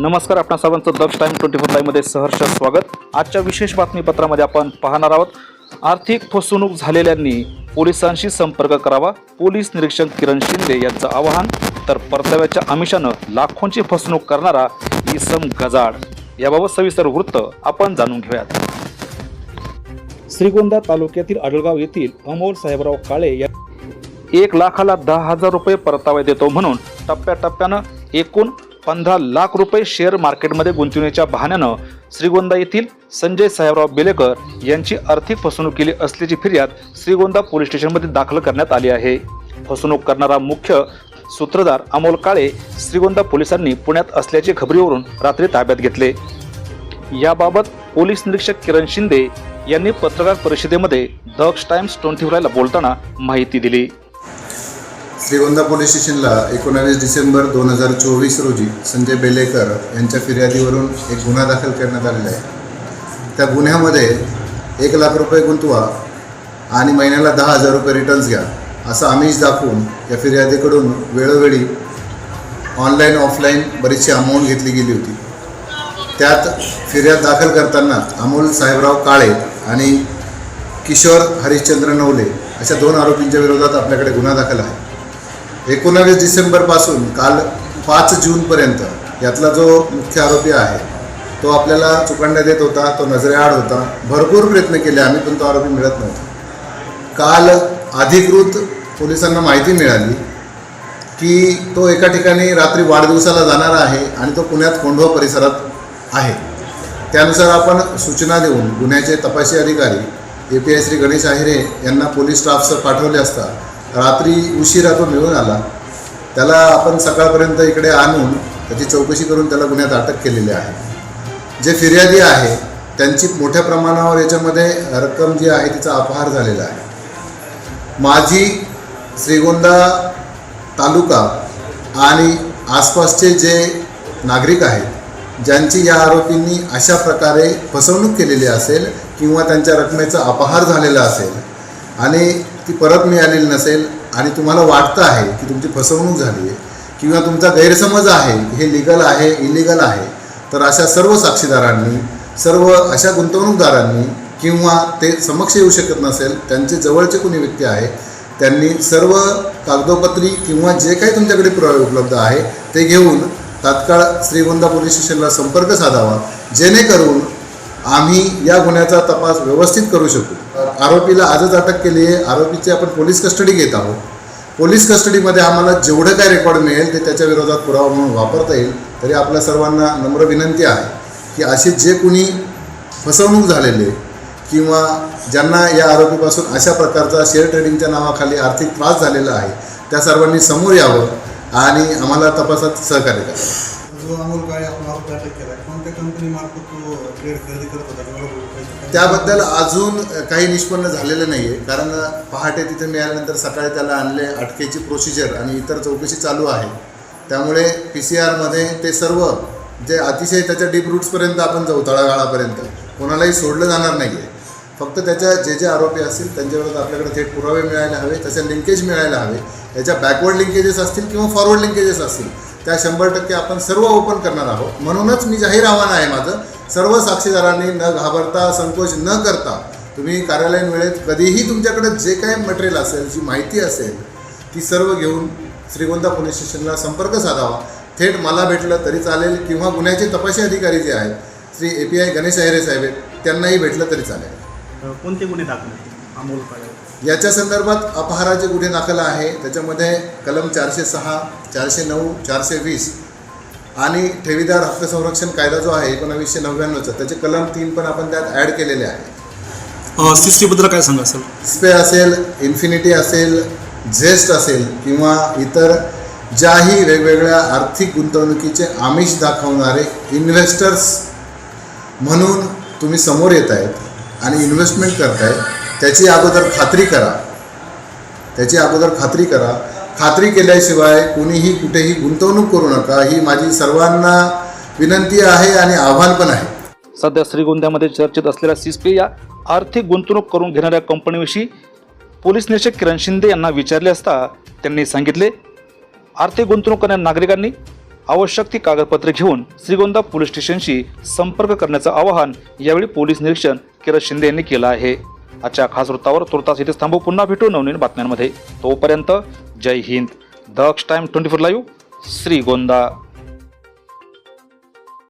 नमस्कार आपण सर्वांचं दक्ष टाइम ट्वेंटी फोर लाईव्हमध्ये सहर्ष स्वागत. आजच्या विशेष बातमीपत्रामध्ये आपण पाहणार आहोत आर्थिक फसवणूक झालेल्यांनी पोलिसांशी संपर्क करावा पोलीस निरीक्षक किरण शिंदे यांचं आवाहन तर परताव्याच्या आमिषानं लाखोंची फसवणूक करणारा इसम गजाड. याबाबत सविस्तर वृत्त आपण जाणून घेऊयात. श्रीगोंदा तालुक्यातील आडळगाव येथील अमोल साहेबराव काळे या एक लाखाला दहा हजार रुपये परतावा देतो म्हणून टप्प्याटप्प्यानं एकूण पंधरा लाख रुपये शेअर मार्केटमध्ये गुंतवण्याच्या बहाण्यानं श्रीगोंदा येथील संजय साहेबराव बेलेकर यांची आर्थिक फसवणूक केली असल्याची फिर्याद श्रीगोंदा पोलीस स्टेशनमध्ये दाखल करण्यात आली आहे. फसवणूक करणारा मुख्य सूत्रधार अमोल काळे श्रीगोंदा पोलिसांनी पुण्यात असल्याची खबरीवरून रात्री ताब्यात घेतले. याबाबत पोलीस निरीक्षक किरण शिंदे यांनी पत्रकार परिषदेमध्ये दक्ष टाइम्स ट्वेंटी फोरला बोलताना माहिती दिली. श्रीगोंदा पोलीस स्टेशनला एकोणावीस डिसेंबर दोन हजार चोवीस रोजी संजय बेलेकर यांच्या फिर्यादीवरून एक गुन्हा दाखल करण्यात आलेला आहे. त्या गुन्ह्यामध्ये एक लाख रुपये गुंतवा आणि महिन्याला दहा हजार रुपये रिटर्न्स घ्या असं आमिष दाखवून या फिर्यादीकडून वेळोवेळी ऑनलाईन ऑफलाईन बरीचशी अमाऊंट घेतली गेली होती. त्यात फिर्याद दाखल करताना अमोल साहेबराव काळे आणि किशोर हरिश्चंद्र नवले अशा दोन आरोपींच्या विरोधात आपल्याकडे गुन्हा दाखल आहे. एकोणावीस डिसेंबरपासून काल पाच जूनपर्यंत यातला जो मुख्य आरोपी आहे तो आपल्याला चुकांड्या देत होता तो नजरेआड होता. भरपूर प्रयत्न केले आम्ही पण तो आरोपी मिळत नव्हता. काल अधिकृत पोलिसांना माहिती मिळाली की तो एका ठिकाणी रात्री वाढदिवसाला जाणार आहे आणि तो पुण्यात कोंढवा परिसरात आहे. त्यानुसार आपण सूचना देऊन गुन्ह्याचे तपासी अधिकारी A P I Shri Ganesh Ahire यांना पोलीस स्टाफसह पाठवले असता रात्री उशिरा तो मिळून आला. त्याला आपण सकाळपर्यंत इकडे आणून त्याची चौकशी करून त्याला गुन्ह्यात अटक केलेली आहे. जे फिर्यादी आहे त्यांची मोठ्या प्रमाणावर याच्यामध्ये रक्कम जी आहे तिचा अपहार झालेला आहे. माझी श्रीगोंदा तालुका आणि आसपासचे जे नागरिक आहेत ज्यांची या आरोपींनी अशा प्रकारे फसवणूक केलेली असेल किंवा त्यांच्या रकमेचा अपहार झालेला असेल आणि ती परत मिळालेली नसेल आणि तुम्हाला वाटतं आहे की तुमची फसवणूक झाली आहे किंवा तुमचा गैरसमज आहे हे लिगल आहे इलिगल आहे तर अशा सर्व साक्षीदारांनी सर्व अशा गुंतवणूकदारांनी किंवा ते समक्ष येऊ शकत नसेल त्यांचे जवळचे कोणी व्यक्ती आहे त्यांनी सर्व कागदोपत्री किंवा जे काही तुमच्याकडे पुरावे उपलब्ध आहे ते घेऊन तात्काळ श्रीगोंदा पोलीस स्टेशनला संपर्क साधावा जेणेकरून आम्ही या गुन्ह्याचा तपास व्यवस्थित करू शकू. आरोपीला आजच अटक केली आहे. आरोपीची आपण पोलीस कस्टडी घेत आहोत. पोलीस कस्टडीमध्ये आम्हाला जेवढं काय रेकॉर्ड मिळेल ते त्याच्या विरोधात पुरावा म्हणून वापरता येईल. तरी आपल्या सर्वांना नम्र विनंती आहे की असे जे कुणी फसवणूक झालेले किंवा ज्यांना या आरोपीपासून अशा प्रकारचा शेअर ट्रेडिंगच्या नावाखाली आर्थिक त्रास झालेला आहे त्या सर्वांनी समोर यावं आणि आम्हाला तपासात सहकार्य करावं जो अमोल काळे आपण अटक केला कोणत्या कंपनी मार्फत तो ट्रेड खरेदी करत होता? पैसे त्याबद्दल अजून काही निष्पन्न झालेलं नाही आहे कारण पहाटे तिथे मिळाल्यानंतर सकाळी त्याला आणले अटकेची प्रोसिजर आणि इतर चौकशी चालू आहे. त्यामुळे पी सी आरमध्ये ते सर्व जे अतिशय त्याच्या डीप रूट्सपर्यंत आपण जाऊ तळागाळापर्यंत कोणालाही सोडलं जाणार नाही आहे फक्त त्याच्या जे जे आरोपी असतील त्यांच्याविरोधात आपल्याकडे थेट पुरावे मिळायला हवे त्याचे लिंकेज मिळायला हवे त्याच्या बॅकवर्ड लिंकेजेस असतील किंवा फॉरवर्ड लिंकेजेस असतील त्या शंभर टक्के आपण सर्व ओपन करणार आहोत. म्हणूनच मी जाहीर आव्हान आहे माझं सर्व साक्षीदारांनी न घाबरता संकोच न करता तुम्ही कार्यालयीन वेळेत कधीही तुमच्याकडे जे काही मटेरियल असेल जी माहिती असेल ती सर्व घेऊन श्रीगोंदा पोलीस स्टेशनला संपर्क साधावा. थेट मला भेटलं तरी चालेल किंवा गुन्ह्याचे तपासी अधिकारी जे आहेत Shri A P I Ganesh Ahire साहेब आहेत त्यांनाही भेटलं तरी चालेल. कोणते गुन्हे दाखल आहेत? अमोल काळे याच्या संदर्भात अपहाराचे गुन्हे दाखल आहे. त्याच्यामध्ये कलम चारशे सहा चारशे नऊ चारशे वीस आणि ठेवीदार हक्क संरक्षण कायदा जो आहे एकोणावीसशे नव्याण्णवचा त्याचे कलम तीन पण आपण त्यात ॲड केलेले आहे. सी सी बद्दल काय सांगा सर? स्पे असेल इन्फिनिटी असेल झेस्ट असेल किंवा इतर ज्याही वेगवेगळ्या आर्थिक गुंतवणुकीचे आमिष दाखवणारे इन्व्हेस्टर्स म्हणून तुम्ही समोर येत आहेत. आणि इन्व्हेस्टमेंट करताय त्याची अगोदर खात्री करा. त्याची अगोदर खात्री करा. खात्री केल्याशिवाय कुणीही कुठेही गुंतवणूक करू नका. ही माझी सर्वांना विनंती आहे आणि आव्हान पण आहे. सध्या श्रीगोंद्यामध्ये चर्चेत असलेल्या सिस्पे या आर्थिक गुंतवणूक करून घेणाऱ्या कंपनीविषयी पोलीस निरीक्षक किरण शिंदे यांना विचारले असता त्यांनी सांगितले आर्थिक गुंतवणूक करणाऱ्या नागरिकांनी आवश्यक ती कागदपत्रे घेऊन श्रीगोंदा पोलीस स्टेशनशी संपर्क करण्याचं आवाहन यावेळी पोलीस निरीक्षक किरत शिंदे यांनी केलं आहे. आजच्या खास वृत्तावर तुर्तास इथेच थांबू. पुन्हा भेटू नवनवीन बातम्यांमध्ये. तोपर्यंत जय Hind. Daksh time twenty four live. Shrigonda